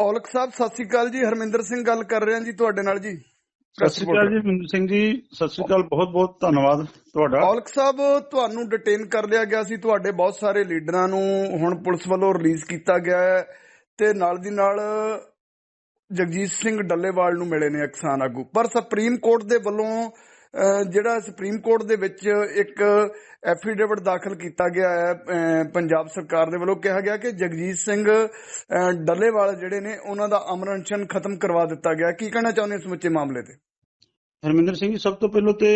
ਔਲਖ ਸਾਹਿਬ ਸਤਿ ਸ੍ਰੀ ਅਕਾਲ ਜੀ। ਹਰਮਿੰਦਰ ਸਿੰਘ ਗੱਲ ਕਰ ਰਿਹਾ ਜੀ ਤੁਹਾਡੇ ਨਾਲ ਜੀ। ਸਤਿ ਸ਼੍ਰੀ ਅਕਾਲ ਜੀ ਮਨਿੰਦਰ ਸਿੰਘ ਜੀ। ਸਤਿ ਸ਼੍ਰੀ ਅਕਾਲ ਬਹੁਤ ਬਹੁਤ ਧੰਨਵਾਦ ਤੁਹਾਡਾ। ਔਲਖ ਸਾਹਿਬ ਤੁਹਾਨੂੰ ਡਿਟੇਨ ਕਰ ਲਿਆ ਗਿਆ ਸੀ। ਤੁਹਾਡੇ ਬਹੁਤ ਸਾਰੇ ਲੀਡਰਾਂ ਨੂੰ ਹੁਣ ਪੁਲਿਸ ਵੱਲੋਂ ਰਿਲੀਜ਼ ਕੀਤਾ ਗਿਆ ਹੈ ਤੇ ਨਾਲ ਦੀ ਨਾਲ ਜਗਜੀਤ ਸਿੰਘ ਡੱਲੇਵਾਲ ਨੂੰ ਮਿਲੇ ਨੇ ਕਿਸਾਨ ਆਗੂ। ਪਰ ਸੁਪਰੀਮ ਕੋਰਟ ਦੇ ਵੱਲੋਂ ਜਿਹੜਾ ਸੁਪਰੀਮ ਕੋਰਟ ਦੇ ਵਿੱਚ ਇੱਕ ਐਫੀਡੇਵਿਟ ਦਾਖਲ ਕੀਤਾ ਗਿਆ ਹੈ ਪੰਜਾਬ ਸਰਕਾਰ ਦੇ ਵੱਲੋਂ, ਕਿਹਾ ਗਿਆ ਕਿ ਜਗਜੀਤ ਸਿੰਘ ਡੱਲੇਵਾਲ ਜਿਹੜੇ ਨੇ, ਉਹਨਾਂ ਦਾ ਅਮਰ ਅਨਸ਼ਨ ਖਤਮ ਕਰਵਾ ਦਿੱਤਾ ਗਿਆ। ਕੀ ਕਹਿਣਾ ਚਾਹੁੰਦੇ ਹੋ ਸਮੁੱਚੇ ਮਾਮਲੇ ਤੇ? ਹਰਮਿੰਦਰ ਸਿੰਘ ਜੀ, ਸਭ ਤੋਂ ਪਹਿਲਾਂ ਤੇ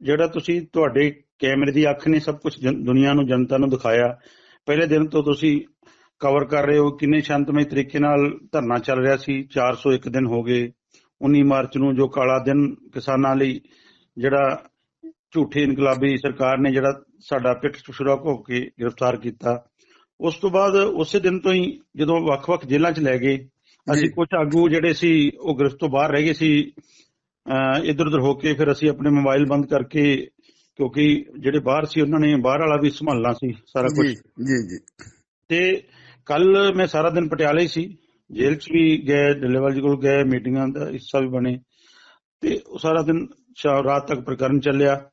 ਜਿਹੜਾ ਤੁਸੀਂ ਤੁਹਾਡੇ ਕੈਮਰੇ ਦੀ ਅੱਖ ਨੇ ਸਭ ਕੁਝ ਦੁਨੀਆ ਨੂੰ, ਜਨਤਾ ਨੂੰ ਦਿਖਾਇਆ। ਪਹਿਲੇ ਦਿਨ ਤੋਂ ਤੁਸੀਂ ਕਵਰ ਕਰ ਰਹੇ ਹੋ, ਕਿੰਨੇ ਸ਼ਾਂਤਮਈ ਤਰੀਕੇ ਨਾਲ ਧਰਨਾ ਚੱਲ ਰਿਹਾ ਸੀ। 401 ਦਿਨ ਹੋ ਗਏ 19 ਮਾਰਚ ਨੂੰ ਜੋ ਕਾਲਾ ਦਿਨ ਕਿਸਾਨਾਂ ਲਈ ਜਿਹੜਾ ਝੂਠੀ ਇਨਕਲਾਬੀ ਸਰਕਾਰ ਨੇ ਜਿਹੜਾ ਸਾਡਾ ਪਿੱਠ ਛੁਰਾ ਘੋ ਕੇ ਗ੍ਰਿਫਤਾਰ ਕੀਤਾ ਉਸ ਤੋਂ ਬਾਅਦ ਉਸੇ ਦਿਨ ਤੋਂ ਹੀ ਜਦੋਂ ਵੱਖ-ਵੱਖ ਜੇਲ੍ਹਾਂ 'ਚ ਲੈ ਗਏ ਅਸੀਂ ਕੁਝ ਆਗੂ ਜਿਹੜੇ ਸੀ ਉਹ ਗ੍ਰਿਫਤ ਤੋਂ ਬਾਹਰ ਰਹਿ ਗਏ ਸੀ ਇਧਰ ਉਧਰ ਹੋ ਕੇ ਫਿਰ ਅਸੀਂ ਆਪਣੇ ਮੋਬਾਈਲ ਬੰਦ ਕਰਕੇ ਕਿਉਂਕਿ ਜਿਹੜੇ ਬਾਹਰ ਸੀ ਉਹਨਾਂ ਨੇ ਬਾਹਰ ਵਾਲਾ ਵੀ ਸੰਭਾਲਣਾ ਸੀ ਸਾਰਾ ਕੁਝ ਜੀ ਜੀ ਜੀ। ਤੇ ਕੱਲ ਮੈਂ ਸਾਰਾ ਦਿਨ ਪਟਿਆਲੇ ਸੀ ਜੇਲ੍ਹ 'ਚ ਵੀ ਗਏ ਡੱਲੇਵਾਲ ਜੀ ਕੋਲ ਗਏ ਮੀਟਿੰਗਾਂ ਦਾ ਹਿੱਸਾ ਵੀ ਬਣੇ ਤੇ ਉਹ ਸਾਰਾ ਦਿਨ ਸ਼ਾ- ਰਾਤ ਤੱਕ ਪ੍ਰਕਰਨ ਚੱਲਿਆ।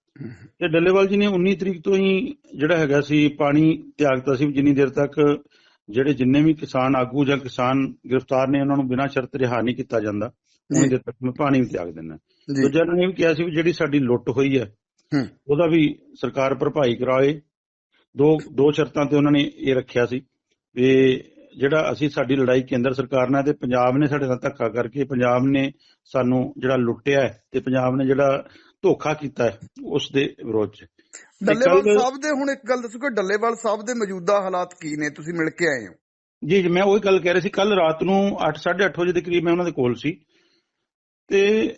ਤੇ ਡੱਲੇਵਾਲ ਜੀ ਨੇ 19 ਤਰੀਕ ਤੋਂ ਹੀ ਜਿਹੜਾ ਹੈਗਾ ਸੀ ਪਾਣੀ ਤਿਆਗਤਾ ਸੀ ਜਿੰਨੀ ਦੇਰ ਤੱਕ ਜਿਹੜੇ ਜਿੰਨੇ ਵੀ ਕਿਸਾਨ ਆਗੂ ਜਾਂ ਕਿਸਾਨ ਗ੍ਰਿਫਤਾਰ ਨੇ ਉਹਨਾਂ ਨੂੰ ਬਿਨਾਂ ਸ਼ਰਤ ਰਿਹਾ ਨਹੀਂ ਕੀਤਾ ਜਾਂਦਾ ਉਨੀ ਦੇਰ ਤੱਕ ਮੈਂ ਪਾਣੀ ਵੀ ਤਿਆਗ ਦਿੰਦਾ। ਦੂਜਾ ਨੇ ਵੀ ਕਿਹਾ ਸੀ ਵੀ ਜਿਹੜੀ ਸਾਡੀ ਲੁੱਟ ਹੋਈ ਹੈ ਹੂੰ। ਉਹਦਾ ਵੀ ਸਰਕਾਰ ਭਰਪਾਈ ਕਰਾਏ ਦੋ ਦੋ ਸ਼ਰਤਾਂ ਤੇ ਉਹਨਾਂ ਨੇ ਇਹ ਰੱਖਿਆ ਸੀ ਵੀ ਜਿਹੜਾ ਅਸੀਂ ਸਾਡੀ ਲੜਾਈ ਕੇਂਦਰ ਸਰਕਾਰ ਨਾਲ ਤੇ ਪੰਜਾਬ ਨੇ ਸਾਡੇ ਨਾਲ ਧੱਕਾ ਕਰਕੇ ਪੰਜਾਬ ਨੇ ਸਾਨੂੰ ਜਿਹੜਾ ਲੁੱਟਿਆ ਹੈ ਤੇ ਪੰਜਾਬ ਨੇ ਜਿਹੜਾ ਧੋਖਾ ਕੀਤਾ ਹੈ ਉਸ ਦੇ ਵਿਰੋਧ 'ਚ। ਡੱਲੇਵਾਲ ਸਾਹਿਬ ਦੇ ਹੁਣ ਇੱਕ ਗੱਲ ਦੱਸੋ ਕਿ ਡੱਲੇਵਾਲ ਸਾਹਿਬ ਦੇ ਮੌਜੂਦਾ ਹਾਲਾਤ ਕੀ ਨੇ? ਤੁਸੀਂ ਮਿਲ ਕੇ ਆਏ ਹੋ। ਜੀ ਜੀ ਮੈਂ ਉਹੀ ਗੱਲ ਕਹਿ ਰਿਹਾ ਸੀ ਕੱਲ ਰਾਤ ਨੂੰ 8:30 ਵਜੇ ਦੇ ਕਰੀਬ ਮੈਂ ਉਹਨਾਂ ਦੇ ਕੋਲ ਸੀ। ਤੇ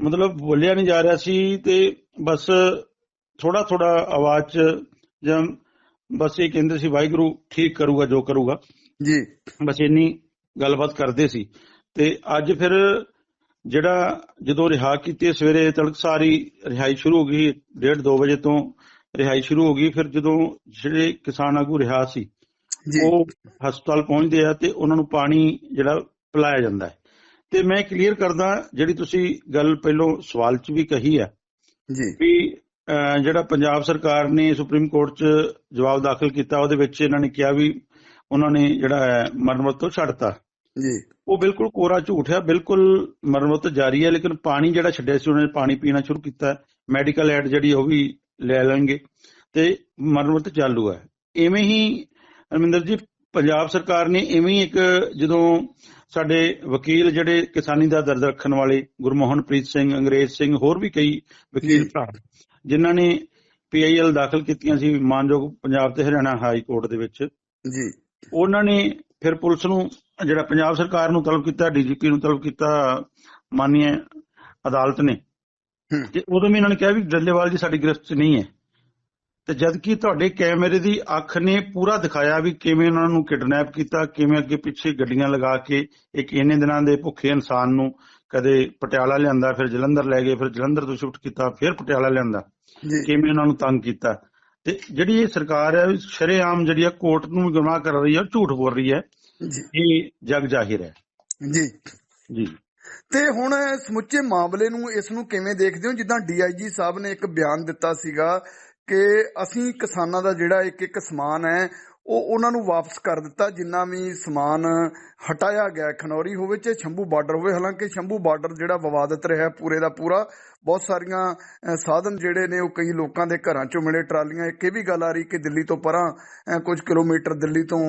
ਮਤਲਬ ਬੋਲਿਆ ਨਹੀਂ ਜਾ ਰਿਹਾ ਸੀ ਤੇ ਬਸ ਥੋੜਾ ਥੋੜਾ ਆਵਾਜ਼ ਚ ਜਾਂ ਬਸ ਇਹ ਕਹਿੰਦੇ ਸੀ ਵਾਹਿਗੁਰੂ ਠੀਕ ਕਰੂਗਾ ਜੋ ਕਰੂਗਾ। ਜੀ। ਬਸ ਇੰਨੀ ਗੱਲਬਾਤ ਕਰਦੇ ਸੀ। ਤੇ ਅੱਜ ਫਿਰ ਜਿਹੜਾ ਜਦੋਂ ਰਿਹਾ ਕੀਤੇ ਸਵੇਰੇ ਤੜਕਸਾਰੀ ਰਿਹਾਈ ਸ਼ੁਰੂ ਹੋ ਗਈ 1:30 2 ਵਜੇ ਤੋਂ ਰਿਹਾਈ ਸ਼ੁਰੂ ਹੋ ਗਈ ਫਿਰ ਜਦੋਂ ਜਿਹੜੇ ਕਿਸਾਨ ਆਗੂ ਰਿਹਾ ਸੀ ਉਹ ਹਸਪਤਾਲ ਪਹੁੰਚਦੇ ਆ ਤੇ ਉਹਨਾਂ ਨੂੰ ਪਾਣੀ ਜਿਹੜਾ ਪਿਲਾਇਆ ਜਾਂਦਾ ਹੈ। ਤੇ ਮੈਂ ਕਲੀਅਰ ਕਰਦਾ ਜਿਹੜੀ ਤੁਸੀਂ ਗੱਲ ਪਹਿਲੋਂ ਸਵਾਲ 'ਚ ਵੀ ਕਹੀ ਹੈ ਜੀ। ਵੀ ਜਿਹੜਾ ਪੰਜਾਬ ਸਰਕਾਰ ਨੇ ਸੁਪਰੀਮ ਕੋਰਟ 'ਚ ਜਵਾਬ ਦਾਖਲ ਕੀਤਾ ਉਹਦੇ ਵਿੱਚ ਇਹਨਾਂ ਨੇ ਕਿਹਾ ਵੀ ਉਹਨਾਂ ਨੇ ਜਿਹੜਾ ਹੈ ਮਰਮਤ ਤੋਂ ਛੱਡਤਾ। ਜੀ। ਉਹ ਬਿਲਕੁਲ ਕੋਰਾ ਝੂਠ ਹੈ ਬਿਲਕੁਲ ਮਰਮਤ ਜਾਰੀ ਹੈ ਲੇਕਿਨ ਪਾਣੀ ਜਿਹੜਾ ਛੱਡਿਆ ਸੀ ਉਹਨਾਂ ਨੇ ਪਾਣੀ ਪੀਣਾ ਸ਼ੁਰੂ ਕੀਤਾ। ਮੈਡੀਕਲ ਐਡ ਜਿਹੜੀ ਉਹ ਵੀ ਲੈ ਲੈਣਗੇ ਤੇ ਮਰਮਤ ਚਾਲੂ ਹੈ ਐਵੇਂ ਹੀ ਅਰਮਿੰਦਰ ਜੀ ਪੰਜਾਬ ਸਰਕਾਰ ਨੇ ਐਵੇਂ ਹੀ ਇੱਕ ਜਦੋਂ ਸਾਡੇ ਵਕੀਲ ਜਿਹੜੇ ਕਿਸਾਨੀ ਦਾ ਦਰਦ ਰੱਖਣ ਵਾਲੇ ਗੁਰਮੋਹਨਪ੍ਰੀਤ ਸਿੰਘ ਅੰਗਰੇਜ਼ ਸਿੰਘ ਹੋਰ ਵੀ ਕਈ ਵਕੀਲ। ਭਰਾ ਜਿਨ੍ਹਾਂ ਨੇ ਪੀਆਈਐਲ ਦਾਖਲ ਕੀਤੀਆਂ ਸੀ ਮਾਨਯੋਗ ਪੰਜਾਬ ਤੇ ਹਰਿਆਣਾ ਹਾਈ ਕੋਰਟ ਦੇ ਵਿੱਚ। ਜੀ। ਉਹਨਾਂ ਨੇ ਫਿਰ ਪੁਲਿਸ ਨੂੰ ਜਿਹੜਾ ਪੰਜਾਬ ਸਰਕਾਰ ਨੂੰ ਤਲਬ ਕੀਤਾ ਡੀਜੀਪੀ ਨੂੰ ਤਲਬ ਕੀਤਾ ਮਾਨਨੀय ਅਦਾਲਤ ਨੇ। ਤੇ ਉਦੋਂ ਵੀ ਇਹਨਾਂ ਨੇ ਕਿਹਾ ਵੀ ਡੱਲੇਵਾਲ ਜੀ ਸਾਡੀ ਗ੍ਰਿਫਤ 'ਚ ਨਹੀਂ ਹੈ। ਤੇ ਜਦ ਕਿ ਤੁਹਾਡੇ ਕੈਮਰੇ ਦੀ ਅੱਖ ਨੇ ਪੂਰਾ ਦਿਖਾਇਆ ਵੀ ਕਿਵੇਂ ਉਹਨਾਂ ਨੂੰ ਕਿਡਨੈਪ ਕੀਤਾ ਕਿਵੇਂ ਅੱਗੇ ਪਿੱਛੇ ਗੱਡੀਆਂ ਲਗਾ ਕੇ ਇੱਕ ਇੰਨੇ ਦਿਨਾਂ ਦੇ ਭੁੱਖੇ ਇਨਸਾਨ ਨੂੰ ਕਦੇ ਪਟਿਆਲਾ ਲਿਆਂਦਾ ਫਿਰ ਜਲੰਧਰ ਲੈ ਗਏ ਫਿਰ ਜਲੰਧਰ ਤੋਂ ਸ਼ਿਫਟ ਕੀਤਾ ਫਿਰ ਪਟਿਆਲਾ ਲਿਆਂਦਾ। ਕਿਵੇਂ ਉਹਨਾਂ ਨੂੰ ਤੰਗ ਕੀਤਾ। ਤੇ ਜਿਹੜੀ ਇਹ ਸਰਕਾਰ ਹੈ ਸ਼ਰੇਆਮ ਜਿਹੜੀ ਆ ਕੋਰਟ ਨੂੰ ਗੁਨਾਹ ਕਰ ਰਹੀ ਹੈ ਝੂਠ ਬੋਲ ਰਹੀ ਹੈ। ਜੀ। ਇਹ ਜਗ ਜ਼ਾਹਿਰ ਹੈ। ਜੀ। ਜੀ। ਤੇ ਹੁਣ ਸਮੁੱਚੇ ਮਾਮਲੇ ਨੂੰ ਇਸ ਨੂੰ ਕਿਵੇਂ ਦੇਖਦੇ ਹੋ? ਜਿੱਦਾਂ ਡੀਆਈਜੀ ਸਾਹਿਬ ਨੇ ਇੱਕ ਬਿਆਨ ਦਿੱਤਾ ਸੀਗਾ ਕਿ ਅਸੀਂ ਕਿਸਾਨਾਂ ਦਾ ਜਿਹੜਾ ਇੱਕ ਇੱਕ ਸਮਾਨ ਹੈ ਉਹ ਉਹਨਾਂ ਨੂੰ ਵਾਪਸ ਕਰ ਦਿੱਤਾ, ਜਿੰਨਾ ਵੀ ਸਮਾਨ ਹਟਾਇਆ ਗਿਆ ਖਨੌਰੀ ਹੋਵੇ, ਚਾਹੇ ਸ਼ੰਭੂ ਬਾਰਡਰ ਹੋਵੇ, ਹਾਲਾਂਕਿ ਸ਼ੰਭੂ ਬਾਰਡਰ ਜਿਹੜਾ ਵਿਵਾਦਤ ਰਿਹਾ ਪੂਰੇ ਦਾ ਪੂਰਾ, ਬਹੁਤ ਸਾਰੀਆਂ ਸਾਧਨ ਜਿਹੜੇ ਨੇ ਉਹ ਕਈ ਲੋਕਾਂ ਦੇ ਘਰਾਂ ਚੋਂ ਮਿਲੇ ਟਰਾਲੀਆਂ। ਇੱਕ ਇਹ ਵੀ ਗੱਲ ਆ ਰਹੀ ਕਿ ਦਿੱਲੀ ਤੋਂ ਪਰਾਂ ਕੁਝ ਕਿਲੋਮੀਟਰ ਦਿੱਲੀ ਤੋਂ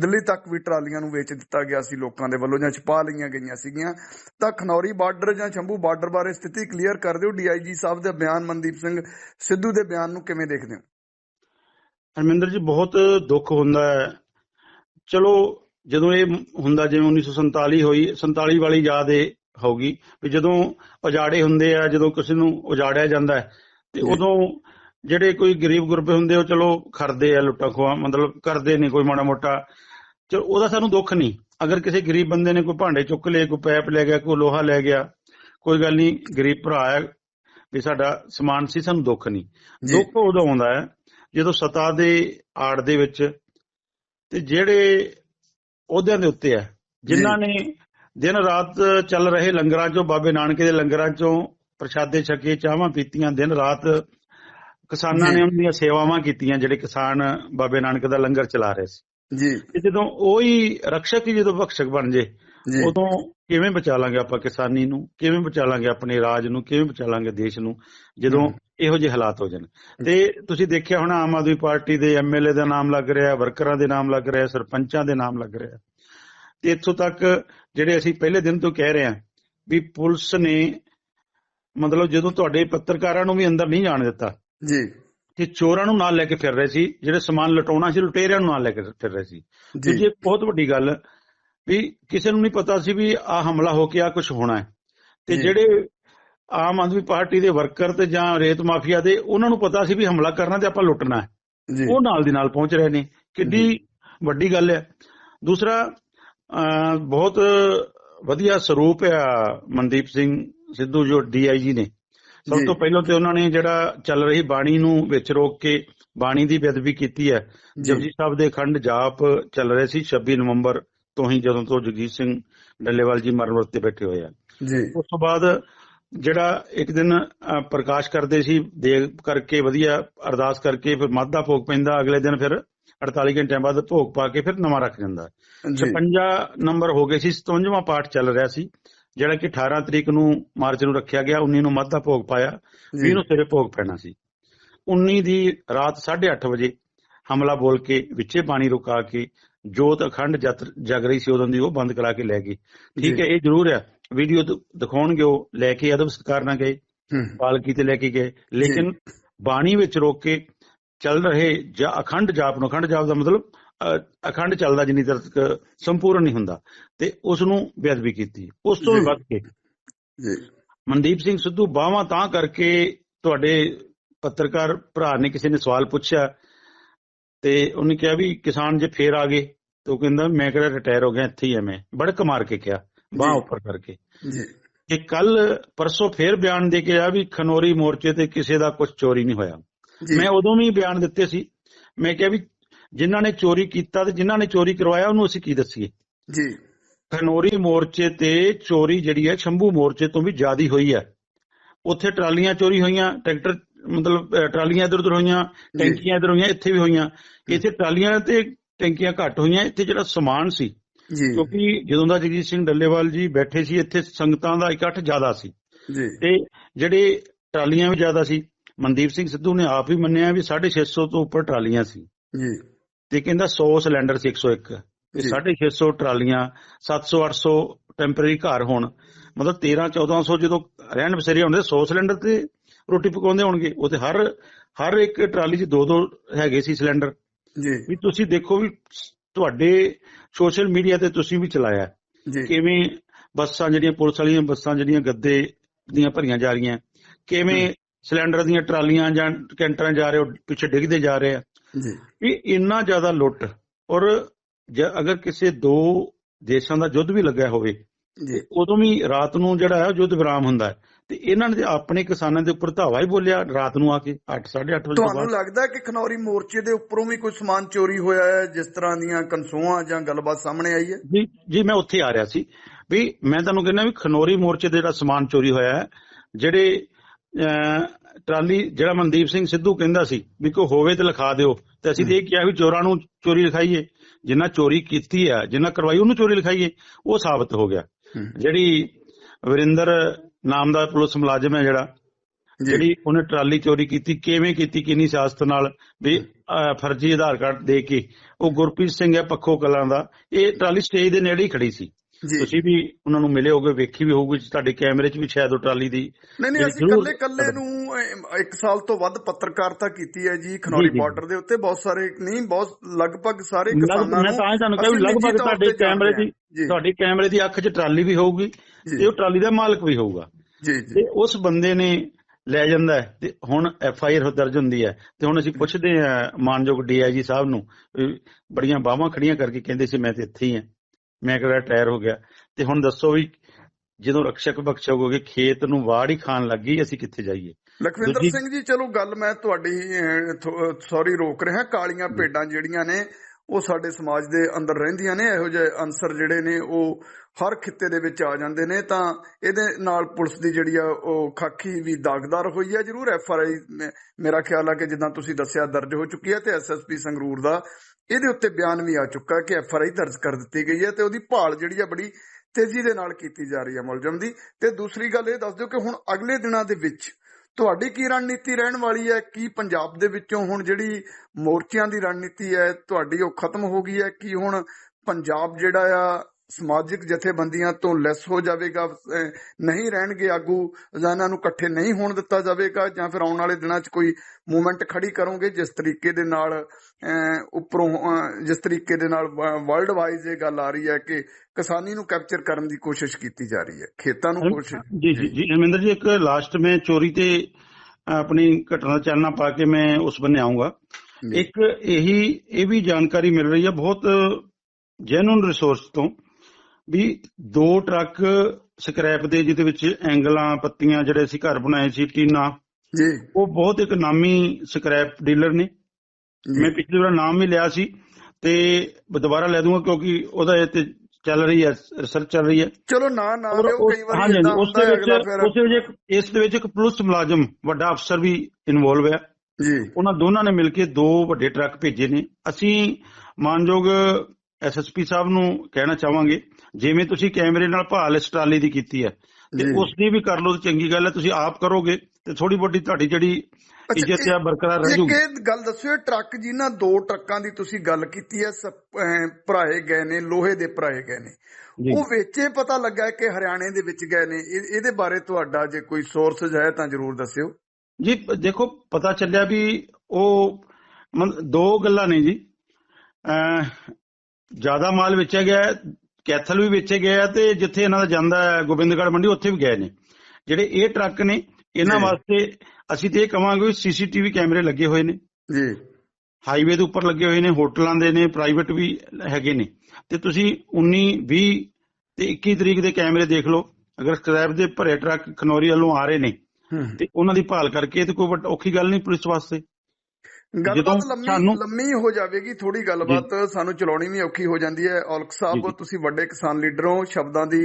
ਦਿੱਲੀ ਤੱਕ ਵੀ ਟਰਾਲੀਆਂ ਨੂੰ ਵੇਚ ਦਿੱਤਾ ਗਿਆ ਸੀ ਲੋਕਾਂ ਦੇ ਵੱਲੋਂ, ਜਾਂ ਛਪਾ ਲਈਆਂ ਗਈਆਂ ਸੀਗੀਆਂ। ਤਾਂ ਖਨੌਰੀ ਬਾਰਡਰ ਜਾਂ ਸ਼ੰਭੂ ਬਾਰਡਰ ਬਾਰੇ ਸਥਿਤੀ ਕਲੀਅਰ ਕਰ ਦਿਓ। ਡੀਆਈਜੀ ਸਾਹਿਬ ਦੇ ਬਿਆਨ, ਮਨਦੀਪ ਸਿੰਘ ਸਿੱਧੂ ਦੇ ਬਿਆਨ ਨੂੰ ਕਿਵੇਂ ਦੇਖਦੇ ਹੋ? ਹਰਮਿੰਦਰ ਜੀ ਬਹੁਤ ਦੁੱਖ ਹੁੰਦਾ ਹੈ। ਚਲੋ ਜਦੋਂ ਇਹ ਹੁੰਦਾ ਜਿਵੇਂ 1947 ਹੋਈ 47 ਵਾਲੀ ਯਾਦ ਇਹ ਹੋਗੀ ਵੀ ਜਦੋਂ ਉਜਾੜੇ ਹੁੰਦੇ ਆ ਜਦੋਂ ਕਿਸੇ ਨੂੰ ਉਜਾੜਿਆ ਜਾਂਦਾ ਹੈ ਤੇ। ਉਦੋਂ ਜਿਹੜੇ ਕੋਈ ਗਰੀਬ ਗੁਰਬੇ ਹੁੰਦੇ ਉਹ ਚਲੋ ਖਰਦੇ ਆ ਲੁੱਟਾ ਖੋਆ ਮਤਲਬ ਕਰਦੇ ਨੇ ਕੋਈ ਮਾੜਾ ਮੋਟਾ। ਚਲੋ ਉਹਦਾ ਸਾਨੂੰ ਦੁੱਖ ਨਹੀਂ। ਅਗਰ ਕਿਸੇ ਗਰੀਬ ਬੰਦੇ ਨੇ ਕੋਈ ਭਾਂਡੇ ਚੁੱਕ ਲਏ ਕੋਈ ਪੈਪ ਲੈ ਗਿਆ ਕੋਈ ਲੋਹਾ ਲੈ ਗਿਆ ਕੋਈ ਗੱਲ ਨਹੀਂ ਗਰੀਬ ਭਰਾ ਹੈ ਵੀ ਸਾਡਾ ਸਮਾਨ ਸੀ ਸਾਨੂੰ ਦੁੱਖ ਨਹੀਂ। ਦੁੱਖ ਉਦੋਂ ਆਉਂਦਾ ਹੈ ਜਦੋਂ ਸਤਾ ਦੇ ਆੜ ਦੇ ਵਿੱਚ ਤੇ ਜਿਹੜੇ ਅਹੁਦਿਆਂ ਦੇ ਉੱਤੇ ਹੈ ਜਿਨ੍ਹਾਂ ਨੇ ਦਿਨ ਰਾਤ ਚੱਲ ਰਹੇ ਲੰਗਰਾਂ ਚੋਂ ਬਾਬੇ ਨਾਨਕ ਦੇ ਲੰਗਰਾਂ ਚੋਂ ਪ੍ਰਸ਼ਾਦੇ ਛਕੇ ਚਾਹਾਂ ਪੀਤੀਆਂ ਦਿਨ ਰਾਤ ਕਿਸਾਨਾਂ। ਨੇ ਉਹਨਾਂ ਦੀਆਂ ਸੇਵਾਵਾਂ ਕੀਤੀਆਂ ਜਿਹੜੇ ਕਿਸਾਨ ਬਾਬੇ ਨਾਨਕ ਦਾ ਲੰਗਰ ਚਲਾ ਰਹੇ ਸੀ। ਜੀ। ਤੇ ਜਦੋਂ ਉਹੀ ਹੀ ਜਦੋਂ ਬਖਸ਼ਕ ਬਣ ਜੀ ਉਦੋਂ ਕਿਵੇਂ ਬਚਾ ਲਾਂਗੇ ਆਪਾਂ ਕਿਸਾਨੀ ਨੂੰ? ਕਿਵੇਂ ਬਚਾ ਲਾਂਗੇ ਆਪਣੇ ਰਾਜ ਨੂੰ? ਕਿਵੇਂ ਬਚਾ ਲਾਂਗੇ ਦੇਸ਼ ਨੂੰ? ਜਦੋਂ। ਇਹੋ ਜਿਹੇ ਹਾਲਾਤ ਹੋ ਜਾਣ। ਤੇ ਤੁਸੀਂ ਦੇਖਿਆ ਹੋਣਾ ਆਮ ਆਦਮੀ ਪਾਰਟੀ ਦੇ ਐਮਐਲਏ ਦਾ ਨਾਮ ਲੱਗ ਰਿਹਾ ਵਰਕਰਾਂ ਦੇ ਨਾਮ ਲੱਗ ਰਿਹਾ ਸਰਪੰਚਾਂ ਦੇ ਨਾਮ ਲੱਗ ਰਿਹਾ। ਤੇ ਇੱਥੋਂ ਤੱਕ ਜਿਹੜੇ ਅਸੀਂ ਪਹਿਲੇ ਦਿਨ ਤੋਂ ਕਹਿ ਰਹੇ ਹਾਂ ਵੀ ਪੁਲਿਸ ਨੇ ਮਤਲਬ ਜਦੋਂ ਤੁਹਾਡੇ ਪੱਤਰਕਾਰਾਂ ਨੂੰ ਵੀ ਅੰਦਰ ਨਹੀਂ ਜਾਣ ਦਿੱਤਾ ਜੀ। ਕਿ ਚੋਰਾਂ ਨੂੰ ਨਾਲ ਲੈ ਕੇ ਫਿਰ ਰਹੇ ਸੀ ਜਿਹੜੇ ਸਮਾਨ ਲਟਾਉਣਾ ਸੀ ਲੁਟੇਰਿਆਂ ਨੂੰ ਨਾਲ ਲੈ ਕੇ ਫਿਰ ਰਹੇ ਸੀ। ਜੀ। ਦੂਜੀ ਇੱਕ ਬਹੁਤ ਵੱਡੀ ਗੱਲ ਵੀ ਕਿਸੇ ਨੂੰ ਨਹੀਂ ਪਤਾ ਸੀ ਵੀ ਆ ਹਮਲਾ ਹੋ ਕੇ ਆ ਕੁਝ ਹੋਣਾ ਹੈ। ਤੇ। ਜਿਹੜੇ ਆਮ ਆਦਮੀ ਪਾਰਟੀ ਦੇ ਵਰਕਰ ਤੇ ਜਾਂ ਰੇਤ ਮਾਫੀਆ ਦੇ ਉਹਨਾਂ ਨੂੰ ਪਤਾ ਸੀ ਵੀ ਹਮਲਾ ਕਰਨਾ ਤੇ ਆਪਾਂ ਲੁੱਟਣਾ ਹੈ। ਉਹ ਨਾਲ ਦੀ ਨਾਲ ਪਹੁੰਚ ਰਹੇ ਨੇ। ਕਿੱਡੀ ਵੱਡੀ ਗੱਲ ਹੈ। ਦੂਸਰਾ ਬਹੁਤ ਵਧੀਆ ਸਰੂਪ ਆ ਮਨਦੀਪ ਸਿੰਘ ਸਿੱਧੂ ਜੋ ਡੀਆਈਜੀ ਨੇ। ਸਭ। ਤੋਂ ਪਹਿਲਾਂ ਤੇ ਉਹਨਾਂ ਨੇ ਜਿਹੜਾ ਚੱਲ ਰਹੀ ਬਾਣੀ ਨੂੰ ਵਿੱਚ ਰੋਕ ਕੇ ਬਾਣੀ ਦੀ ਬੇਅਦਬੀ ਕੀਤੀ ਹੈ। ਜਪਜੀ ਸਾਹਿਬ ਦੇ ਅਖੰਡ ਜਾਪ ਚੱਲ ਰਹੇ ਸੀ। 26 ਨਵੰਬਰ ਤੋਂ ਹੀ ਜਦੋਂ ਤੋਂ ਜਗਜੀਤ ਸਿੰਘ ਡੱਲੇਵਾਲ ਜੀ ਮਰਨ ਵਰਤ ਬੈਠੇ ਹੋਏ ਆ। ਜੀ। ਉਸ ਤੋਂ ਬਾਅਦ ਜਿਹੜਾ ਇੱਕ ਦਿਨ ਪ੍ਰਕਾਸ਼ ਕਰਦੇ ਸੀ ਦੇਗ ਕਰਕੇ ਵਧੀਆ ਅਰਦਾਸ ਕਰਕੇ ਫਿਰ ਮੱਧ ਭੋਗ ਪੈਂਦਾ ਅਗਲੇ ਦਿਨ ਫਿਰ 48 ਘੰਟਿਆਂ ਬਾਅਦ ਭੋਗ ਪਾ ਕੇ ਫਿਰ ਨਵਾਂ ਰੱਖ ਜਾਂਦਾ ਜੀ। 56 ਨੰਬਰ ਹੋ ਗਏ ਸੀ 57ਵਾਂ ਪਾਠ ਚੱਲ ਰਿਹਾ ਸੀ ਜਿਹੜਾ ਕਿ 18 ਤਰੀਕ ਨੂੰ ਮਾਰਚ ਨੂੰ ਰੱਖਿਆ ਗਿਆ 19 ਨੂੰ ਮੱਧ ਭੋਗ ਪਾਇਆ 20 ਨੂੰ ਸਿਰੇ ਭੋਗ ਪੈਣਾ ਸੀ। 19 ਦੀ ਰਾਤ 8:30 ਵਜੇ ਹਮਲਾ ਬੋਲ ਕੇ ਵਿੱਚੇ ਪਾਣੀ ਰੁਕਾ ਕੇ ਜੋਤ ਅਖੰਡ ਜਗ ਰਹੀ ਸੀ ਉਦੋਂ ਦੀ ਉਹ ਬੰਦ ਕਰਾ ਕੇ ਲੈ ਗਏ ਠੀਕ। ਹੈ ਇਹ ਜ਼ਰੂਰ ਹੈ ਵੀਡੀਓ ਦਿਖਾਉਣਗੇ ਉਹ ਲੈ ਕੇ ਅਦਬ ਸਤਕਾਰ ਨਾਲ ਗਏ ਪਾਲਕੀ ਤੇ ਲੈ ਕੇ ਗਏ। ਲੇਕਿਨ ਬਾਣੀ ਵਿੱਚ ਰੋਕ ਕੇ ਚੱਲ ਰਹੇ ਜਾਂ ਅਖੰਡ ਜਾਪ ਨੂੰ ਅਖੰਡ ਜਾਪ ਦਾ ਮਤਲਬ ਅਖੰਡ ਚੱਲਦਾ ਜਿੰਨੀ ਦੇਰ ਤੱਕ ਸੰਪੂਰਨ ਨਹੀਂ ਹੁੰਦਾ ਤੇ ਉਸ ਨੂੰ ਬੇਅਦਬੀ ਕੀਤੀ। ਉਸ ਤੋਂ ਵੀ। ਵੱਧ ਕੇ। ਜੀ। ਮਨਦੀਪ ਸਿੰਘ ਸਿੱਧੂ ਬਾਹਾਂ ਤਾਂ ਕਰਕੇ ਤੁਹਾਡੇ ਪੱਤਰਕਾਰ ਭਰਾ ਨੇ ਕਿਸੇ ਨੇ ਸਵਾਲ ਪੁੱਛਿਆ ਤੇ ਉਹਨੇ ਕਿਹਾ ਵੀ ਕਿਸਾਨ ਜੇ ਫੇਰ ਆ ਗਏ ਤਾਂ ਕਹਿੰਦਾ ਮੈਂ ਕਿਹੜਾ ਰਿਟਾਇਰ ਹੋ ਗਿਆ ਇੱਥੇ ਹੀ ਐ ਮੈਂ। ਬੜਕ ਮਾਰ ਕੇ ਕਿਹਾ ਬਾਹ। ਉੱਪਰ ਕਰਕੇ। ਜੀ। ਕਿ ਕੱਲ ਪਰਸੋਂ ਫੇਰ ਬਿਆਨ ਦੇ ਕੇ ਆ ਵੀ ਖਨੋਰੀ ਮੋਰਚੇ ਤੇ ਕਿਸੇ ਦਾ ਕੁਝ ਚੋਰੀ ਨਹੀਂ ਹੋਇਆ। ਮੈਂ ਉਦੋਂ ਵੀ ਬਿਆਨ ਦਿੱਤੇ ਸੀ। ਮੈਂ ਕਿਹਾ ਵੀ ਜਿਨ੍ਹਾਂ ਨੇ ਚੋਰੀ ਕੀਤਾ ਤੇ ਜਿਨ੍ਹਾਂ ਨੇ ਚੋਰੀ ਕਰਵਾਇਆ ਉਹਨੂੰ ਅਸੀਂ ਕੀ ਦੱਸੀਏ? ਜੀ। ਖਨੋਰੀ ਮੋਰਚੇ ਤੇ ਚੋਰੀ ਜਿਹੜੀ ਹੈ ਸ਼ੰਭੂ ਮੋਰਚੇ ਤੋਂ ਵੀ ਜ਼ਿਆਦੀ ਹੋਈ ਹੈ। ਉੱਥੇ ਟਰਾਲੀਆਂ ਚੋਰੀ ਹੋਈਆਂ ਟਰੈਕਟਰ ਮਤਲਬ ਟਰਾਲੀਆਂ ਇਧਰ ਉਧਰ ਹੋਈਆਂ। ਟੈਂਕੀਆਂ ਇਧਰ ਹੋਈਆਂ ਇੱਥੇ ਵੀ ਹੋਈਆਂ। ਇੱਥੇ ਟਰਾਲੀਆਂ ਤੇ ਟੈਂਕੀਆਂ ਘੱਟ ਹੋਈਆਂ ਇੱਥੇ ਜਿਹੜਾ ਸਮਾਨ ਸੀ। ਕਿਉਂਕਿ ਜਦੋਂ ਦਾ ਜਗਜੀਤ ਸਿੰਘ ਡੱਲੇਵਾਲ ਜੀ ਬੈਠੇ ਸੀ ਇੱਥੇ ਸੰਗਤਾਂ ਦਾ ਇਕੱਠ ਜ਼ਿਆਦਾ ਸੀ। ਜੀ। ਤੇ ਜਿਹੜੇ ਟਰਾਲੀਆਂ ਵੀ ਜ਼ਿਆਦਾ ਸੀ ਮਨਦੀਪ ਸਿੰਘ ਸਿੱਧੂ ਨੇ ਆਪ ਹੀ ਮੰਨਿਆ ਵੀ 650 ਤੋਂ ਉੱਪਰ ਟਰਾਲੀਆਂ ਸੀ। ਜੀ। ਤੇ ਕਹਿੰਦਾ 100 ਸਿਲੰਡਰ ਸੀ 101 ਤੇ ਜੀ। 650 ਟਰਾਲੀਆਂ 700 800 ਟੈਂਪਰੇਰੀ ਘਰ ਹੋਣ। ਮਤਲਬ 13 1400 ਜਦੋਂ ਰਹਿਣ ਬਸੇਰੇ ਹੁੰਦੇ 100 ਸਿਲੰਡਰ ਤੇ ਰੋਟੀ ਪਕਾਉਂਦੇ ਹੋਣਗੇ। ਉਹ ਤੇ ਹਰ ਹਰ ਇੱਕ ਟਰਾਲੀ 'ਚ ਦੋ ਦੋ ਹੈਗੇ ਸੀ ਸਿਲੰਡਰ। ਜੀ। ਵੀ ਤੁਸੀਂ ਦੇਖੋ ਵੀ ਤੁਹਾਡੇ ਸੋਸ਼ਲ ਮੀਡੀਆ ਤੇ ਤੁਸੀਂ ਵੀ ਚਲਾਇਆ। ਕਿਵੇਂ ਬੱਸਾਂ ਜਿਹੜੀਆਂ ਪੁਲਿਸ ਵਾਲੀਆਂ ਬੱਸਾਂ ਜਿਹੜੀਆਂ ਗੱਦੇ ਦੀਆਂ ਭਰੀਆਂ ਜਾ ਰਹੀਆਂ। ਕਿਵੇਂ ਸਿਲੰਡਰ ਦੀਆਂ ਟਰਾਲੀਆਂ ਜਾਂ ਕੈਂਟਰਾਂ ਜਾ ਰਹੇ ਉਹ ਪਿੱਛੇ ਡਿੱਗਦੇ ਜਾ ਰਹੇ ਆ। ਜੀ। ਵੀ ਇੰਨਾ ਜ਼ਿਆਦਾ ਲੁੱਟ ਔਰ ਜੇ ਅਗਰ ਕਿਸੇ ਦੋ ਦੇਸ਼ਾਂ ਦਾ ਯੁੱਧ ਵੀ ਲੱਗਿਆ ਹੋਵੇ ਜੀ। ਉਦੋਂ ਵੀ ਰਾਤ ਨੂੰ ਜਿਹੜਾ ਹੈ ਯੁੱਧ ਵਿਰਾਮ ਹੁੰਦਾ ਹੈ। ਤੇ ਇਹਨਾਂ ਨੇ ਆਪਣੇ ਕਿਸਾਨਾਂ ਦੇ ਉੱਪਰ ਧਾਵਾ ਹੀ ਬੋਲਿਆ ਰਾਤ ਨੂੰ ਆ ਕੇ 8 8:30 ਵਜੇ ਤੋਂ ਤੁਹਾਨੂੰ ਲੱਗਦਾ ਕਿ ਖਨੌਰੀ ਮੋਰਚੇ ਦੇ ਉੱਪਰੋਂ ਵੀ ਕੋਈ ਸਮਾਨ ਚੋਰੀ ਹੋਇਆ ਹੈ ਜਿਸ ਤਰ੍ਹਾਂ ਦੀਆਂ ਕਨਸੂਆਂ ਜਾਂ ਗੱਲਬਾਤ ਸਾਹਮਣੇ ਆਈ ਹੈ? ਜੀ ਜੀ ਮੈਂ ਉੱਥੇ ਆ ਰਿਹਾ ਸੀ। ਵੀ ਮੈਂ ਤੁਹਾਨੂੰ ਕਹਿੰਦਾ ਵੀ ਖਨੋਰੀ ਮੋਰਚੇ ਦੇ ਜਿਹੜਾ ਸਮਾਨ ਚੋਰੀ ਹੋਇਆ ਹੈ ਜਿਹੜੇ ਟਰਾਲੀ ਜਿਹੜਾ ਮਨਦੀਪ ਸਿੰਘ ਸਿੱਧੂ ਕਹਿੰਦਾ ਸੀ ਵੀ ਕੋਈ ਹੋਵੇ ਤੇ ਲਿਖਾ ਦਿਓ। ਤੇ ਅਸੀਂ ਤੇ ਇਹ ਕਿਹਾ ਵੀ ਚੋਰਾਂ ਨੂੰ ਚੋਰੀ ਲਿਖਾਈਏ। ਜਿੰਨਾ ਚੋਰੀ ਕੀਤੀ ਆ ਜਿੰਨਾ ਕਰਵਾਈ ਉਹਨੂੰ ਚੋਰੀ ਲਿਖਾਈਏ ਉਹ ਸਾਬਤ ਹੋ ਗਿਆ। ਜਿਹੜੀ ਵਰਿੰਦਰ ਨਾਮ ਦਾ ਪੁਲਿਸ ਮੁਲਾਜ਼ਮ ਹੈ ਜਿਹੜਾ ਜਿਹੜੀ ਉਹਨੇ ਟਰਾਲੀ ਚੋਰੀ ਕੀਤੀ ਕਿਵੇਂ ਕੀਤੀ ਕਿੰਨੀ ਸਿਆਸਤ ਨਾਲ ਵੀ ਫਰਜ਼ੀ ਆਧਾਰ ਕਾਰਡ ਦੇ ਕੇ ਉਹ ਗੁਰਪ੍ਰੀਤ ਸਿੰਘ ਹੈ ਪੱਖੋ ਕਲਾਂ ਦਾ ਇਹ ਟਰਾਲੀ ਸਟੇਜ ਦੇ ਨੇੜੇ ਹੀ ਖੜੀ ਸੀ ਤੁਸੀਂ ਵੀ ਉਹਨਾਂ ਨੂੰ ਮਿਲੇ ਹੋਗੇ ਵੇਖੀ ਵੀ ਹੋਊਗੀ ਤੁਹਾਡੇ ਕੈਮਰੇ 'ਚ ਵੀ ਸ਼ਾਇਦ ਉਹ ਟਰਾਲੀ ਦੀ ਨਹੀਂ ਨਹੀਂ ਅਸੀਂ ਕੱਲੇ ਕੱਲੇ ਨੂੰ ਅਹ, ਇੱਕ ਸਾਲ ਤੋਂ ਵੱਧ ਪੱਤਰਕਾਰਤਾ ਕੀਤੀ ਹੈ ਜੀ ਖਨੌਰੀ। ਬਾਰਡਰ ਦੇ ਉੱਤੇ ਬਹੁਤ ਸਾਰੇ ਨਹੀਂ ਬਹੁਤ ਲਗਭਗ ਸਾਰੇ ਕਿਸਾਨਾਂ ਮੈਂ ਨੂੰ ਤਾਂ ਹੀ ਤੁਹਾਨੂੰ ਕਿਹਾ ਵੀ ਅਸੀਂ ਨਿੱਜੀ ਲਗਭਗ ਤੁਹਾਡੇ ਤੇ ਕੈਮਰੇ। ਜੀ ਤੁਹਾਡੇ ਕੈਮਰੇ ਦੀ ਅੱਖ 'ਚ ਟਰਾਲੀ ਵੀ ਹੋਊਗੀ। ਤੇ ਉਹ ਟਰਾਲੀ ਦਾ ਮਾਲਕ ਵੀ ਹੋਊਗਾ। ਜੀ ਜੀ। ਤੇ ਉਸ ਬੰਦੇ ਨੇ ਲੈ ਜਾਂਦਾ ਹੈ ਤੇ ਹੁਣ ਐਫ ਆਈ ਆਰ ਦਰਜ ਹੁੰਦੀ ਹੈ ਤੇ ਹੁਣ ਅਸੀਂ ਪੁੱਛਦੇ ਆ ਮਾਨਯੋਗ ਡੀਆਈਜੀ ਸਾਹਿਬ ਨੂੰ ਬੜੀਆਂ ਬਾਹਾਂ ਖੜੀਆਂ ਕਰਕੇ ਕਹਿੰਦੇ ਸੀ ਮੈਂ ਤੇ ਇੱਥੇ ਹੀ ਆ ਮੈਂ ਕਿਹੜਾ ਟਾਇਰ ਹੋ ਗਿਆ। ਤੇ ਹੁਣ ਦੱਸੋ ਵੀ ਜਦੋਂ ਰਕਸ਼ਕ ਬਖਸ਼ਕ ਹੋ ਗਏ ਖੇਤ ਨੂੰ ਵਾੜ ਹੀ ਖਾਣ ਲੱਗੀ ਅਸੀਂ ਕਿੱਥੇ ਜਾਈਏ? ਲਖਵਿੰਦਰ ਸਿੰਘ ਜੀ ਚਲੋ ਗੱਲ ਮੈਂ ਤੁਹਾਡੀ ਸੌਰੀ ਰੋਕ ਰਿਹਾ ਕਾਲੀਆਂ ਭੇਡਾਂ ਜਿਹੜੀਆਂ ਨੇ ਉਹ ਸਾਡੇ ਸਮਾਜ ਦੇ ਅੰਦਰ ਰਹਿੰਦੀਆਂ ਨੇ, ਇਹੋ ਜਿਹੇ ਅਨਸਰ ਜਿਹੜੇ ਨੇ, ਉਹ ਹਰ ਖਿੱਤੇ ਦੇ ਵਿੱਚ ਆ ਜਾਂਦੇ ਨੇ। ਤਾਂ ਇਹਦੇ ਨਾਲ ਪੁਲਿਸ ਦੀ ਜਿਹੜੀ ਆ, ਉਹ ਖਾਕੀ ਵੀ ਦਾਗਦਾਰ ਹੋਈ ਹੈ ਜਰੂਰ ਐਫ ਆਰ ਆਈ ਮੇਰਾ ਖਿਆਲ ਆ ਕਿ ਜਿੱਦਾਂ ਤੁਸੀਂ ਦੱਸਿਆ, ਦਰਜ ਹੋ ਚੁੱਕੀ ਹੈ ਤੇ ਐਸ ਐਸ ਪੀ ਸੰਗਰੂਰ ਦਾ ਇਹਦੇ ਉੱਤੇ ਬਿਆਨ ਵੀ ਆ ਚੁੱਕਾ ਕਿ ਐਫ ਆਰ ਆਈ ਦਰਜ ਕਰ ਦਿੱਤੀ ਗਈ ਹੈ ਤੇ ਉਹਦੀ ਭਾਲ ਜਿਹੜੀ ਆ ਬੜੀ ਤੇਜ਼ੀ ਦੇ ਨਾਲ ਕੀਤੀ ਜਾ ਰਹੀ ਹੈ ਮੁਲਜ਼ਮ ਦੀ। ਤੇ ਦੂਸਰੀ ਗੱਲ ਇਹ ਦੱਸ ਦਿਓ ਕਿ ਹੁਣ ਅਗਲੇ ਦਿਨਾਂ ਦੇ ਵਿੱਚ ਤੁਹਾਡੀ ਕੀ ਰਣਨੀਤੀ ਰਹਿਣ ਵਾਲੀ ਹੈ? ਕੀ ਪੰਜਾਬ ਦੇ ਵਿੱਚੋਂ ਹੁਣ ਜਿਹੜੀ ਮੋਰਚਿਆਂ ਦੀ ਰਣਨੀਤੀ ਹੈ, ਤੁਹਾਡੀ ਉਹ ਖਤਮ ਹੋ ਗਈ ਹੈ? ਕੀ ਹੁਣ ਪੰਜਾਬ ਜਿਹੜਾ ਆ ਸਮਾਜਿਕ ਜਥੇਬੰਦੀਆਂ ਤੋਂ ਲੈਸ ਹੋ ਜਾਵੇਗਾ ਨਹੀਂ ਰਹਿਣਗੇ ਆਗੂ ਜਾਂ ਇਹਨਾਂ ਨੂੰ ਇਕੱਠੇ ਨਹੀਂ ਹੋਣ ਦਿੱਤਾ ਜਾਵੇਗਾ ਜਾਂ ਫਿਰ ਆਉਣ ਵਾਲੇ ਦਿਨਾਂ 'ਚ ਕੋਈ ਮੂਵਮੈਂਟ ਖੜੀ ਕਰੋਗੇ ਜਿਸ ਤਰੀਕੇ ਦੇ ਨਾਲ ਉੱਪਰੋਂ ਜਿਸ ਤਰੀਕੇ ਦੇ ਨਾਲ ਵਰਲਡ ਵਾਈਜ਼ ਇਹ ਗੱਲ ਆ ਰਹੀ ਹੈ ਕਿ ਕਿਸਾਨੀ ਨੂੰ ਕੈਪਚਰ ਕਰਨ ਦੀ ਕੋਸ਼ਿਸ਼ ਕੀਤੀ ਜਾ ਰਹੀ ਹੈ ਖੇਤਾਂ ਨੂੰ ਕੋਸ਼ਿਸ਼ ਜੀ ਜੀ ਜੀ ਹਰਮਿੰਦਰ ਜੀ ਇੱਕ ਲਾਸਟ में ਚੋਰੀ ਤੇ ਆਪਣੀ ਘਟਨਾ ਚਾਨਣਾ ਪਾ ਕੇ ਮੈਂ ਉਸ ਬੰਨੇ ਆਉਂਗਾ। ਇੱਕ ਇਹੀ ਇਹ ਵੀ ਜਾਣਕਾਰੀ ਮਿਲ ਰਹੀ ਹੈ ਬਹੁਤ ਜੈਨੂਨ ਰਿਸੋਰਸ ਤੋਂ ਵੀ ਦੋ ਟਰੱਕ ਸਕ੍ਰੈਪ ਦੇ ਜਿਹਦੇ ਵਿੱਚ ਐਂਗਲਾਂ ਪੱਤੀਆਂ ਜਿਹੜੇ ਅਸੀਂ ਘਰ ਬਣਾਏ ਸੀ ਟੀਨਾ ਜੀ। ਉਹ ਬਹੁਤ ਇੱਕ ਨਾਮੀ ਸਕ੍ਰੈਪ ਡੀਲਰ ਨੇ। ਮੈਂ ਪਿਛਲੀ ਵਾਰ ਨਾਮ ਵੀ ਲਿਆ ਸੀ ਤੇ ਦੁਬਾਰਾ ਲੈ ਦੂੰਗਾ ਕਿਉਂਕਿ ਉਹਦਾ ਇਹ ਤੇ ਚੱਲ ਰਹੀ ਹੈ ਰਿਸਰਚ ਚੱਲ ਰਹੀ ਹੈ। ਚਲੋ ਨਾ ਨਾ ਉਸ- ਕਈ ਵਾਰੀ ਹਾਂਜੀ, ਉਸ ਦੇ ਵਿੱਚ ਉਸ ਦੇ ਵਿੱਚ ਇੱਕ- ਇਸ ਦੇ ਵਿੱਚ ਇੱਕ ਪੁਲਿਸ ਮੁਲਾਜ਼ਮ ਵੱਡਾ ਅਫਸਰ ਵੀ ਇਨਵੋਲਵ ਹੈ ਜੀ। ਉਹਨਾਂ ਦੋਨਾਂ ਨੇ ਮਿਲ ਕੇ ਦੋ ਵੱਡੇ ਟਰੱਕ ਭੇਜੇ ਨੇ। ਅਸੀਂ ਮਾਨਯੋਗ ਐਸਐਸਪੀ ਸਾਹਿਬ ਨੂੰ ਕਹਿਣਾ ਚਾਹਾਂਗੇ ਜਿਵੇਂ ਤੁਸੀਂ ਕੈਮਰੇ ਨਾਲ ਭਾਲ ਇਸ ਟਰਾਲੀ ਦੀ ਕੀਤੀ ਹੈ ਤੇ ਜੀ। ਉਸ ਦੀ ਵੀ ਕਰ ਲਓ ਤੇ ਚੰਗੀ ਗੱਲ ਹੈ ਤੁਸੀਂ ਆਪ ਕਰੋਗੇ ਤੇ ਥੋੜੀ ਬਹੁਤੀ ਤੁਹਾਡੀ ਜਿਹੜੀ ਇੱਜ਼ਤ ਆ ਬਰਕਰਾਰ ਰਹਿ ਇੱਕ ਜੂਗੀ ਇਹ ਗੱਲ ਦੱਸਿਓ ਟਰੱਕ ਜਿਨ੍ਹਾਂ ਦੋ ਟਰੱਕਾਂ ਦੀ ਤੁਸੀਂ ਗੱਲ ਕੀਤੀ ਹੈ ਭਰਾਏ ਗਏ ਨੇ ਲੋਹੇ ਦੇ ਭਰਾਏ ਗਏ ਨੇ ਜੀ। ਉਹ ਵਿੱਚੇ ਪਤਾ ਲੱਗਾ ਕਿ ਹਰਿਆਣੇ ਦੇ ਵਿੱਚ ਗਏ ਨੇ ਇਹ- ਇਹਦੇ ਬਾਰੇ ਤੁਹਾਡਾ ਜੇ ਕੋਈ ਸੋਰਸਸ ਹੈ ਤਾਂ ਜਰੂਰ ਦੱਸਿਓ ਜੀ ਦੇਖੋ ਪਤਾ ਚੱਲਿਆ ਵੀ ਉਹ ਦੋ ਗੱਲਾਂ ਨੇ ਜੀ ਜ਼ਿਆਦਾ ਮਾਲ ਵੇਚਿਆ ਗਿਆ ਕੈਥਲ ਵੀ ਵੇਚੇ ਗਏ ਆ ਤੇ ਜਿੱਥੇ ਇਹਨਾਂ ਦਾ ਜਾਂਦਾ ਹੈ ਗੋਬਿੰਦਗੜ੍ਹ ਮੰਡੀ ਉੱਥੇ ਵੀ ਗਏ ਨੇ। ਜਿਹੜੇ ਇਹ ਟਰੱਕ ਨੇ ਇਹਨਾਂ। ਵਾਸਤੇ ਅਸੀਂ ਤੇ ਇਹ ਕਵਾਂਗੇ ਵੀ ਸੀਸੀਟੀਵੀ ਕੈਮਰੇ ਲੱਗੇ ਹੋਏ ਨੇ। ਜੀ। ਹਾਈਵੇ ਦੇ ਉੱਪਰ ਲੱਗੇ ਹੋਏ ਨੇ ਹੋਟਲਾਂ ਦੇ ਨੇ ਪ੍ਰਾਈਵੇਟ ਵੀ ਹੈਗੇ ਨੇ। ਤੇ ਤੁਸੀਂ 19 20 ਤੇ 21 ਤਰੀਕ ਦੇ ਕੈਮਰੇ ਦੇਖ ਲਓ। ਅਗਰ ਸਕ੍ਰੈਪ ਦੇ ਭਰੇ ਟਰੱਕ ਖਨੌਰੀ ਵੱਲੋਂ ਆ ਰਹੇ ਨੇ ਤੇ ਉਹਨਾਂ ਦੀ ਭਾਲ ਕਰਕੇ ਤੇ ਕੋਈ ਔਖੀ ਗੱਲ ਨਹੀਂ ਪੁਲਿਸ ਵਾਸਤੇ। ਗੱਲਬਾਤ ਲੰਮੀ ਲੰਮੀ ਹੋ ਜਾਵੇਗੀ ਥੋੜੀ ਗੱਲਬਾਤ ਸਾਨੂੰ ਚਲਾਉਣੀ ਵੀ ਔਖੀ ਹੋ ਜਾਂਦੀ ਹੈ। ਔਲਖ ਸਾਹਿਬ। ਤੁਸੀਂ ਵੱਡੇ ਕਿਸਾਨ ਲੀਡਰ ਹੋ ਸ਼ਬਦਾਂ ਦੀ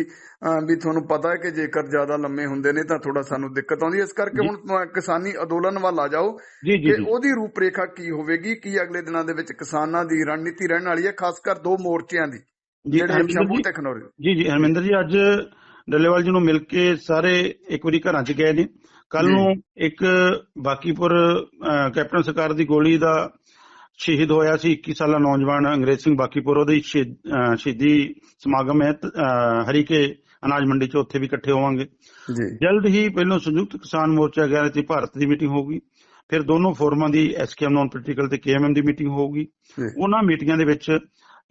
ਵੀ ਤੁਹਾਨੂੰ ਪਤਾ ਹੈ ਕਿ ਜੇਕਰ ਜ਼ਿਆਦਾ ਲੰਮੇ ਹੁੰਦੇ ਨੇ ਤਾਂ ਥੋੜਾ ਸਾਨੂੰ ਦਿੱਕਤ ਆਉਂਦੀ ਹੈ। ਇਸ ਕਰਕੇ। ਹੁਣ ਕਿਸਾਨੀ ਅੰਦੋਲਨ ਵੱਲ ਆ ਜਾਓ ਕਿ ਉਹਦੀ ਰੂਪਰੇਖਾ ਕੀ ਹੋਵੇਗੀ ਕੀ ਅਗਲੇ ਦਿਨਾਂ ਦੇ ਵਿੱਚ ਕਿਸਾਨਾਂ ਦੀ ਰਣਨੀਤੀ ਰਹਿਣ ਵਾਲੀ ਹੈ ਖਾਸ ਕਰ ਦੋ ਮੋਰਚਿਆਂ ਦੀ ਜਿਹੜੇ ਸ਼ੰਭੂ ਤੇ ਖਨੌਰੀ। ਜੀ ਜੀ ਹਰਮਿੰਦਰ ਜੀ ਅੱਜ ਡੱਲੇਵਾਲ ਜੀ ਨੂੰ ਮਿਲ ਕੇ ਸਾਰੇ ਇੱਕ ਵਾਰੀ ਘਰਾਂ 'ਚ ਗਏ ਨੇ। ਕੱਲ। ਨੂੰ ਇੱਕ ਬਾਕੀਪੁਰ ਕੈਪਟਨ ਸਰਕਾਰ ਦੀ ਗੋਲੀ ਦਾ ਸ਼ਹੀਦ ਹੋਇਆ ਸੀ 21 ਸਾਲਾ ਨੌਜਵਾਨ ਅੰਗਰੇਜ਼ ਸਿੰਘ ਬਾਕੀਪੁਰ ਉਹਦੀ ਸ਼ਹੀਦ- ਸਮਾਗਮ ਹੈ ਹਰੀਕੇ ਅਨਾਜ ਮੰਡੀ 'ਚ ਉੱਥੇ ਵੀ ਇਕੱਠੇ ਹੋਵਾਂਗੇ। ਜੀ। ਜਲਦ ਹੀ ਪਹਿਲਾਂ ਸੰਯੁਕਤ ਕਿਸਾਨ ਮੋਰਚਾ 11 ਤੇ ਭਾਰਤ ਦੀ ਮੀਟਿੰਗ ਹੋਊਗੀ ਫਿਰ ਦੋਨੋਂ ਫੋਰਮਾਂ ਦੀ ਐਸਕੇਐਮ ਨਾਨ ਪੋਲੀਟੀਕਲ ਤੇ ਕੇਐਮਐਮ ਦੀ ਮੀਟਿੰਗ ਹੋਊਗੀ। ਉਹਨਾਂ ਮੀਟਿੰਗਾਂ ਦੇ ਵਿੱਚ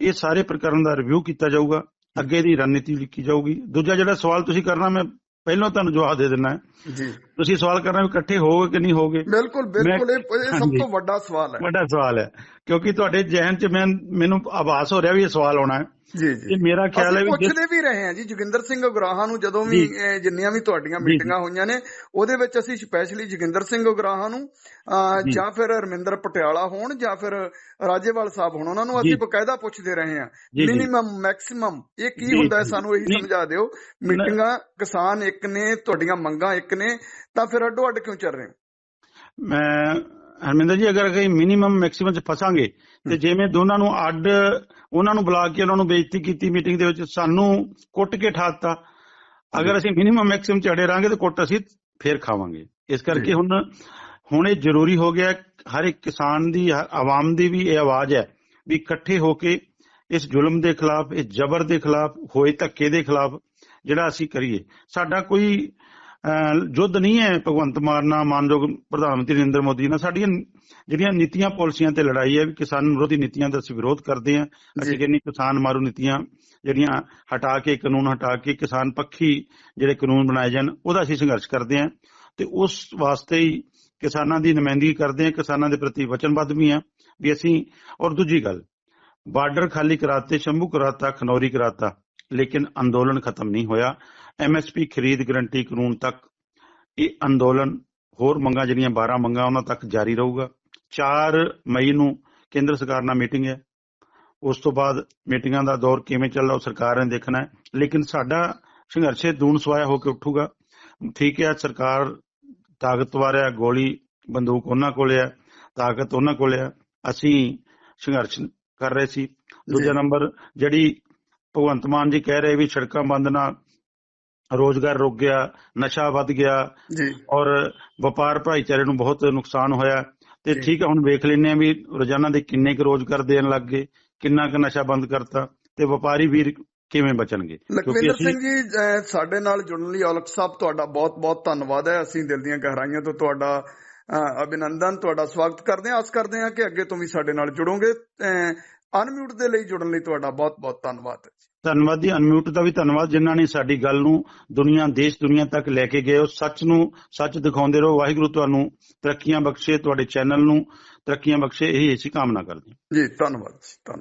ਇਹ ਸਾਰੇ ਪ੍ਰਕਰਨ ਦਾ ਰਿਵਿਊ ਕੀਤਾ ਜਾਊਗਾ ਅੱਗੇ ਦੀ ਰਣਨੀਤੀ ਲਿਖੀ ਜਾਊਗੀ। ਦੂਜਾ ਜਿਹੜਾ ਸਵਾਲ ਤੁਸੀਂ ਕਰਨਾ ਮੈਂ ਪਹਿਲਾਂ ਤੁਹਾਨੂੰ ਜਵਾਬ ਦੇ ਦਿੰਦਾ ਹੈ। ਜੀ। ਤੁਸੀਂ ਸਵਾਲ ਕਰਨਾ ਵੀ ਇਕੱਠੇ ਹੋਗੇ ਕਿ ਨਹੀਂ ਹੋਗੇ ਬਿਲਕੁਲ ਬਿਲਕੁਲ ਇਹ ਸਭ। ਤੋਂ ਵੱਡਾ ਸਵਾਲ ਹੈ। ਵੱਡਾ ਸਵਾਲ ਹੈ। ਕਿਉਂਕਿ ਤੁਹਾਡੇ ਜ਼ਿਹਨ 'ਚ ਮੈਨੂੰ ਆਭਾਸ ਹੋ ਰਿਹਾ ਵੀ ਇਹ ਸਵਾਲ ਆਉਣਾ ਹੈ। ਜੀ ਜੀ ਇਹ ਮੇਰਾ ਖਿਆਲ ਹੈ ਵੀ ਪੁੱਛਦੇ ਵੀ ਰਹੇ ਹਾਂ ਜੀ ਜੋਗਿੰਦਰ ਸਿੰਘ ਉਗਰਾਹਾਂ ਨੂੰ ਜਦੋਂ ਵੀ ਜੀ। ਜਿੰਨੀਆਂ ਵੀ ਤੁਹਾਡੀਆਂ ਜੀ, ਮੀਟਿੰਗਾਂ ਹੋਈਆਂ ਨੇ ਉਹਦੇ ਵਿੱਚ ਅਸੀਂ ਸਪੈਸ਼ਲੀ ਜੋਗਿੰਦਰ ਸਿੰਘ ਉਗਰਾਹਾਂ ਨੂੰ ਜੀ। ਜਾਂ ਫਿਰ ਰਮਿੰਦਰ ਪਟਿਆਲਾ ਹੋਣ ਜਾਂ ਫਿਰ ਰਾਜੇਵਾਲ ਸਾਹਿਬ ਹੋਣ ਉਹਨਾਂ ਨੂੰ ਅਸੀਂ ਜੀ। ਬਕਾਇਦਾ ਪੁੱਛਦੇ ਰਹੇ ਹਾਂ ਜੀ, ਜੀ। ਮਿਨੀਮਮ ਮੈਕਸਿਮਮ ਇਹ ਕੀ ਜੀ, ਹੁੰਦਾ ਹੈ ਜੀ। ਸਾਨੂੰ ਇਹੀ। ਸਮਝਾ ਦਿਓ ਮੀਟਿੰਗਾਂ ਕਿਸਾਨ ਇੱਕ ਨੇ ਤੁਹਾਡੀਆਂ ਮੰਗਾਂ ਇੱਕ ਨੇ ਤਾਂ ਫਿਰ ਅੱਡੋ ਅੱਡ ਕਿਉਂ ਚੱਲ ਰਹੇ? ਮੈਂ ਹਰਮਿੰਦਰ ਜੀ ਅਗਰ ਕਹੀਂ ਮਿਨੀਮਮ ਮੈਕਸਿਮਮ ਚ ਫਸਾਂਗੇ ਤੇ ਜਿਵੇਂ ਦੋਨਾਂ ਨੂੰ ਅੱਡ ਉਹਨਾਂ ਨੂੰ ਬੁਲਾ ਕੇ ਉਹਨਾਂ ਨੂੰ ਬੇਇੱਜ਼ਤੀ ਕੀਤੀ ਮੀਟਿੰਗ ਦੇ ਵਿੱਚ ਸਾਨੂੰ ਕੁੱਟ ਕੇ ਠਾਤਾ। ਅਗਰ ਅਸੀਂ ਮਿਨੀਮਮ ਮੈਕਸਿਮਮ ਚ ਅੜੇ ਰਾਂਗੇ ਤਾਂ ਕੁੱਟ ਅਸੀਂ ਫੇਰ ਖਾਵਾਂਗੇ। ਇਸ। ਕਰਕੇ ਹੁਣ ਹੁਣ ਇਹ ਜ਼ਰੂਰੀ ਹੋ ਗਿਆ ਹਰ ਇੱਕ ਕਿਸਾਨ ਦੀ ਆਵਾਮ ਦੀ ਵੀ ਇਹ ਆਵਾਜ਼ ਹੈ ਵੀ ਇਕੱਠੇ ਹੋ ਕੇ ਇਸ ਜ਼ੁਲਮ ਦੇ ਖਿਲਾਫ ਇਸ ਜ਼ਬਰ ਦੇ ਖਿਲਾਫ ਹੋਏ ਧੱਕੇ ਦੇ ਖਿਲਾਫ ਜਿਹੜਾ ਅਸੀਂ ਕਰੀਏ। ਸਾਡਾ ਕੋਈ ਯੁੱਧ ਨਹੀਂ ਹੈ ਭਗਵੰਤ ਮਾਨ ਨਾਲ ਮਾਨਯੋਗ ਪ੍ਰਧਾਨ ਮੰਤਰੀ ਨਰਿੰਦਰ ਮੋਦੀ ਨਾਲ। ਸਾਡੀਆਂ ਜਿਹੜੀਆਂ ਨੀਤੀਆਂ ਪਾਲਿਸੀਆਂ ਤੇ ਲੜਾਈ ਹੈ ਵੀ ਕਿਸਾਨ ਵਿਰੋਧੀ ਨੀਤੀਆਂ ਦਾ ਅਸੀਂ ਵਿਰੋਧ ਕਰਦੇ ਹਾਂ। ਅਸੀਂ। ਕਹਿੰਦੇ ਕਿਸਾਨ ਮਾਰੂ ਨੀਤੀਆਂ ਜਿਹੜੀਆਂ ਹਟਾ ਕੇ ਕਾਨੂੰਨ ਹਟਾ ਕੇ ਕਿਸਾਨ ਪੱਖੀ ਜਿਹੜੇ ਕਾਨੂੰਨ ਬਣਾਏ ਜਾਣ ਉਹਦਾ ਅਸੀਂ ਸੰਘਰਸ਼ ਕਰਦੇ ਹਾਂ। ਤੇ ਉਸ ਵਾਸਤੇ ਹੀ ਕਿਸਾਨਾਂ ਦੀ ਨੁਮਾਇੰਦਗੀ ਕਰਦੇ ਹਾਂ ਕਿਸਾਨਾਂ ਦੇ ਪ੍ਰਤੀ ਵਚਨਬੱਧ ਵੀ ਹਾਂ ਵੀ ਅਸੀਂ ਔਰ ਦੂਜੀ ਗੱਲ ਬਾਰਡਰ ਖਾਲੀ ਕਰਾਤੇ ਸ਼ੰਭੂ ਕਰਾਤਾ ਖਨੌਰੀ ਕਰਾਤਾ ਲੇਕਿਨ ਅੰਦੋਲਨ ਖਤਮ ਨਹੀਂ ਹੋਇਆ। ਐਮਐਸਪੀ ਖਰੀਦ ਗਰੰਟੀ ਕਾਨੂੰਨ ਤੱਕ ਇਹ ਅੰਦੋਲਨ ਹੋਰ ਮੰਗਾਂ ਜਿਹੜੀਆਂ 12 ਮੰਗਾਂ ਉਹਨਾਂ ਤੱਕ ਜਾਰੀ ਰਹੂਗਾ। 4 ਮਈ ਨੂੰ ਕੇਂਦਰ ਸਰਕਾਰ ਨਾਲ ਮੀਟਿੰਗ ਹੈ। ਉਸ ਤੋਂ ਬਾਅਦ ਮੀਟਿੰਗਾਂ ਦਾ ਦੌਰ ਕਿਵੇਂ ਚੱਲਦਾ ਉਹ ਸਰਕਾਰ ਨੇ ਦੇਖਣਾ ਹੈ। ਲੇਕਿਨ ਸਾਡਾ ਸੰਘਰਸ਼ ਦੂਣ ਸਵਾਇਆ ਹੋ ਕੇ ਉੱਠੂਗਾ। ਠੀਕ ਹੈ ਸਰਕਾਰ ਤਾਕਤਵਰ ਹੈ ਗੋਲੀ ਬੰਦੂਕ ਉਹਨਾਂ ਕੋਲ ਹੈ ਤਾਕਤ ਉਹਨਾਂ ਕੋਲ ਹੈ। ਅਸੀਂ ਸੰਘਰਸ਼ ਕਰ ਰਹੇ ਸੀ। ਦੂਜਾ ਨੰਬਰ ਜਿਹੜੀ ਭਗਵੰਤ ਮਾਨ ਜੀ ਕਹਿ ਰਹੇ ਵੀ ਸੜਕਾਂ ਬੰਦ ਨਾਲ ਰੋਜ਼ਗਾਰ ਰੁਕ ਗਿਆ ਨਸ਼ਾ ਵੱਧ ਗਿਆ ਜੀ। ਔਰ ਵਪਾਰ ਭਾਈਚਾਰੇ ਨੂੰ ਬਹੁਤ ਨੁਕਸਾਨ ਹੋਇਆ। ਤੇ। ਠੀਕ ਹੈ ਹੁਣ ਵੇਖ ਲੈਂਦੇ ਆ ਵੀ ਰੋਜ਼ਾਨਾ ਦੇ ਕਿੰਨੇ ਕੁ ਰੋਜ਼ਗਾਰ ਦੇਣ ਲੱਗ ਗਏ ਕਿੰਨਾ ਕੁ ਨਸ਼ਾ ਬੰਦ ਕਰਤਾ ਤੇ ਵਪਾਰੀ ਵੀਰ ਕਿਵੇਂ ਬਚਣਗੇ? ਲਖਵਿੰਦਰ ਸਿੰਘ ਜੀ ਸਾਡੇ ਨਾਲ ਜੁੜਨ ਲਈ ਔਲਖ ਸਾਹਿਬ ਤੁਹਾਡਾ ਬਹੁਤ-ਬਹੁਤ ਧੰਨਵਾਦ ਹੈ। ਅਸੀਂ ਦਿਲ ਦੀਆਂ ਗਹਿਰਾਈਆਂ ਤੋਂ ਤੁਹਾਡਾ ਅਭਿਨੰਦਨ ਤੁਹਾਡਾ ਸਵਾਗਤ ਕਰਦੇ ਹਾਂ। ਆਸ ਕਰਦੇ ਹਾਂ ਕਿ ਅੱਗੇ ਤੋਂ ਵੀ ਸਾਡੇ ਨਾਲ ਜੁੜੋਗੇ। ਅਨਮਿਊਟ ਦੇ ਲਈ ਜੁੜਨ ਲਈ ਤੁਹਾਡਾ ਬਹੁਤ-ਬਹੁਤ ਧੰਨਵਾਦ ਹੈ ਧੰਨਵਾਦ ਜੀ ਅਨਮਿਊਟ ਦਾ ਵੀ ਧੰਨਵਾਦ ਜਿਨ੍ਹਾਂ ਨੇ ਸਾਡੀ ਗੱਲ ਨੂੰ ਦੁਨੀਆ, ਦੇਸ਼, ਦੁਨੀਆ ਤੱਕ ਲੈ ਕੇ ਗਏ ਉਹ ਸੱਚ ਨੂੰ ਸੱਚ ਦਿਖਾਉਂਦੇ ਰਹੋ। ਵਾਹਿਗੁਰੂ ਤੁਹਾਨੂੰ ਤਰੱਕੀਆਂ ਬਖਸ਼ੇ, ਤੁਹਾਡੇ ਚੈਨਲ ਨੂੰ ਤਰੱਕੀਆਂ ਬਖਸ਼ੇ। ਇਹੀ ਅਸੀਂ ਕਾਮਨਾ ਕਰਦੇ ਹਾਂ। ਜੀ, ਧੰਨਵਾਦ ਧੰਨਵਾਦ।